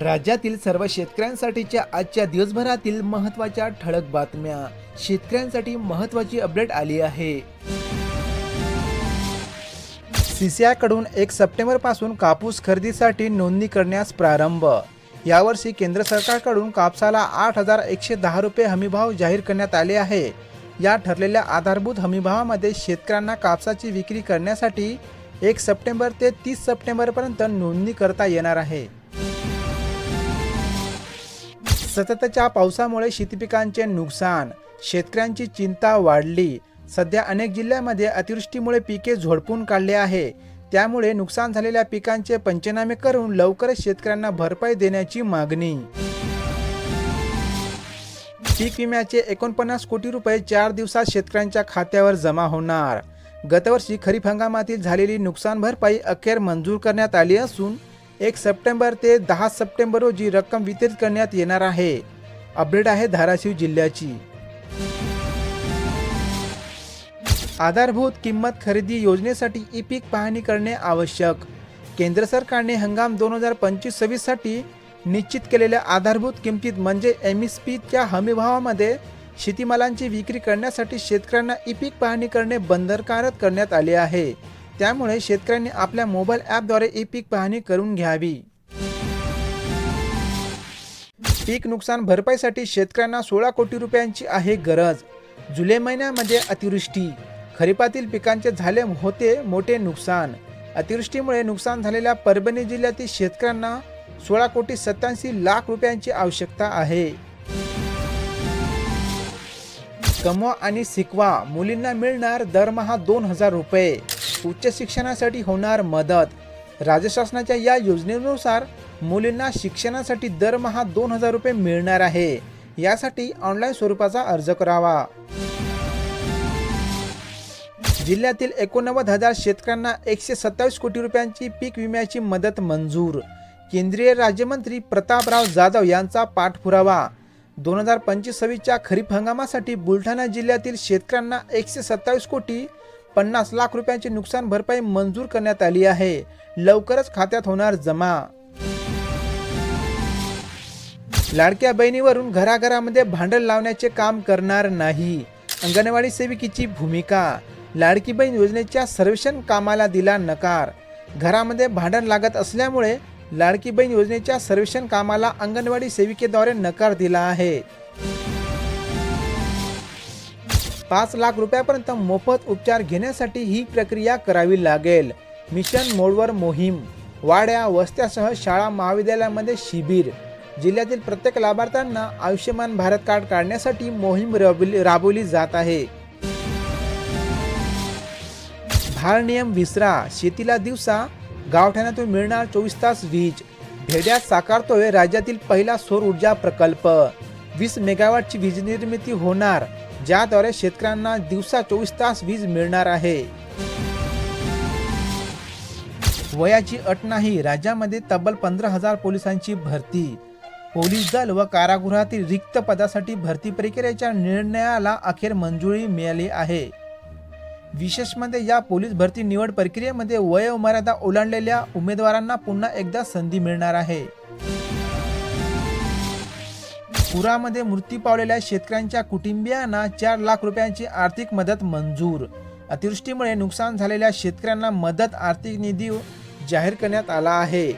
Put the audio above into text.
राज्यातील सर्व शेतकऱ्यांसाठीच्या आजच्या दिवसभरातील महत्त्वाच्या ठळक बातम्या. शेतकऱ्यांसाठी महत्त्वाची अपडेट आली आहे. सीसीआयकडून एक सप्टेंबरपासून कापूस खरेदीसाठी नोंदणी करण्यास प्रारंभ. यावर्षी केंद्र सरकारकडून कापसाला आठ हजार एकशे दहा रुपये हमीभाव जाहीर करण्यात आले आहे. या ठरलेल्या आधारभूत हमीभावामध्ये शेतकऱ्यांना कापसाची विक्री करण्यासाठी एक सप्टेंबर ते तीस सप्टेंबरपर्यंत नोंदणी करता येणार आहे. सततच्या पावसामुळे शेतीपिकांचे नुकसान शेतकऱ्यांची चिंता वाढली. सध्या अनेक जिल्ह्यांमध्ये अतिवृष्टीमुळे पिके झोडपून काढले आहे. त्यामुळे नुकसान झालेल्या पिकांचे पंचनामे करून लवकरच शेतकऱ्यांना भरपाई देण्याची मागणी. पीक विम्याचे एकोणपन्नास कोटी रुपये चार दिवसात शेतकऱ्यांच्या खात्यावर जमा होणार. गतवर्षी खरीप हंगामातील झालेली नुकसान भरपाई अखेर मंजूर करण्यात आली असून एक सप्टेंबर ते दहा सप्टेंबर रोजी रक्कम वितरित करण्यात येणार आहे. अपडेट आहे धाराशिव जिल्ह्याची. आधारभूत किंमत खरेदी योजनेसाठी ई पीक पाहणी करणे आवश्यक. केंद्र सरकारने हंगाम दोन हजार पंचवीस सव्वीससाठी निश्चित केलेल्या आधारभूत किमतीत म्हणजे एम एस पीच्या हमीभावामध्ये शेतीमालांची विक्री करण्यासाठी शेतकऱ्यांना ई पीक पाहणी करणे बंधनकारक करण्यात आले आहे. त्यामुळे शेतकऱ्यांनी आपल्या मोबाईल ॲपद्वारे ई पीक पाहणी करून घ्यावी. पीक नुकसान भरपाईसाठी शेतकऱ्यांना सोळा कोटी रुपयांची आहे गरज. जुलै महिन्यामध्ये अतिवृष्टी. खरीपातील पिकांचे झाले होते मोठे नुकसान. अतिवृष्टीमुळे नुकसान झालेल्या परभणी जिल्ह्यातील शेतकऱ्यांना सोळा कोटी सत्याऐंशी लाख रुपयांची आवश्यकता आहे. कमवा आणि शिकवा मुलींना मिळणार दरमहा दोन हजार रुपये. उच्च शिक्षणासाठी होणार मदत. राज्य शासनाच्या या योजनेनुसार मुलींना शिक्षणासाठी दरमहा दोन हजार रुपये मिळणार आहे. यासाठी ऑनलाईन स्वरूपाचा अर्ज करावा. जिल्ह्यातील एकोणनव्वद हजार शेतकऱ्यांना एकशे सत्तावीस कोटी रुपयांची पीक विम्याची मदत मंजूर. केंद्रीय राज्यमंत्री प्रतापराव जाधव यांचा पाठपुरावा. दोन हजार पंचवीस सव्वीसच्या खरीप हंगामासाठी बुलढाणा जिल्ह्यातील शेतकऱ्यांना एकशे सत्तावीस कोटी पन्नास लाख रुपयांची नुकसान भरपाई मंजूर करण्यात आली आहे. लवकरच खात्यात होणार जमा. लाडक्या बहिणीवरून घराघरामध्ये भांडण लावण्याचे काम करणार नाही. अंगणवाडी सेविकेची भूमिका. लाडकी बहीण योजनेच्या सर्वेक्षण कामाला दिला नकार. घरामध्ये भांडण लागत असल्यामुळे लाडकी बहीण योजनेच्या सर्वेक्षण कामाला अंगणवाडी सेविकेद्वारे नकार दिला आहे. पाच लाख रुपयापर्यंत मोफत उपचार घेण्यासाठी ही प्रक्रिया करावी लागेल. मिशन मोडवर मोहीम. वाड्या वस्त्यासह शाळा महाविद्यालयामध्ये शिबिर. जिल्ह्यातील प्रत्येक लाभार्थ्यांना आयुष्यमान भारत कार्ड काढण्यासाठी मोहीम राबवली राबवली जात आहे. भारनियम विसरा. शेतीला दिवसा गावठाण्यातून मिळणार चोवीस तास वीज. भेड्यात साकारतोय राज्यातील पहिला सौर ऊर्जा प्रकल्प. वीस मेगावॅटची वीज निर्मिती होणार ज्याद्वारे शेतकऱ्यांना दिवसा चोवीस तास वीज मिळणार आहे. वयाची अट नाही राज्यामध्ये तब्बल पंधरा हजार पोलिसांची भरती. पोलीस दल व कारागृहातील रिक्त पदासाठी भरती प्रक्रियेच्या निर्णयाला अखेर मंजुरी मिळाली आहे. विशेष म्हणजे या पोलीस भरती निवड प्रक्रियेमध्ये वयोमर्यादा ओलांडलेल्या उमेदवारांना पुन्हा एकदा संधी मिळणार आहे. पुरामध्ये मृत्यू पावलेल्या शेतकऱ्यांच्या कुटुंबियांना चार लाख रुपयांची आर्थिक मदत मंजूर. अतिवृष्टीमुळे नुकसान झालेल्या शेतकऱ्यांना मदत आर्थिक निधी जाहीर करण्यात आला आहे.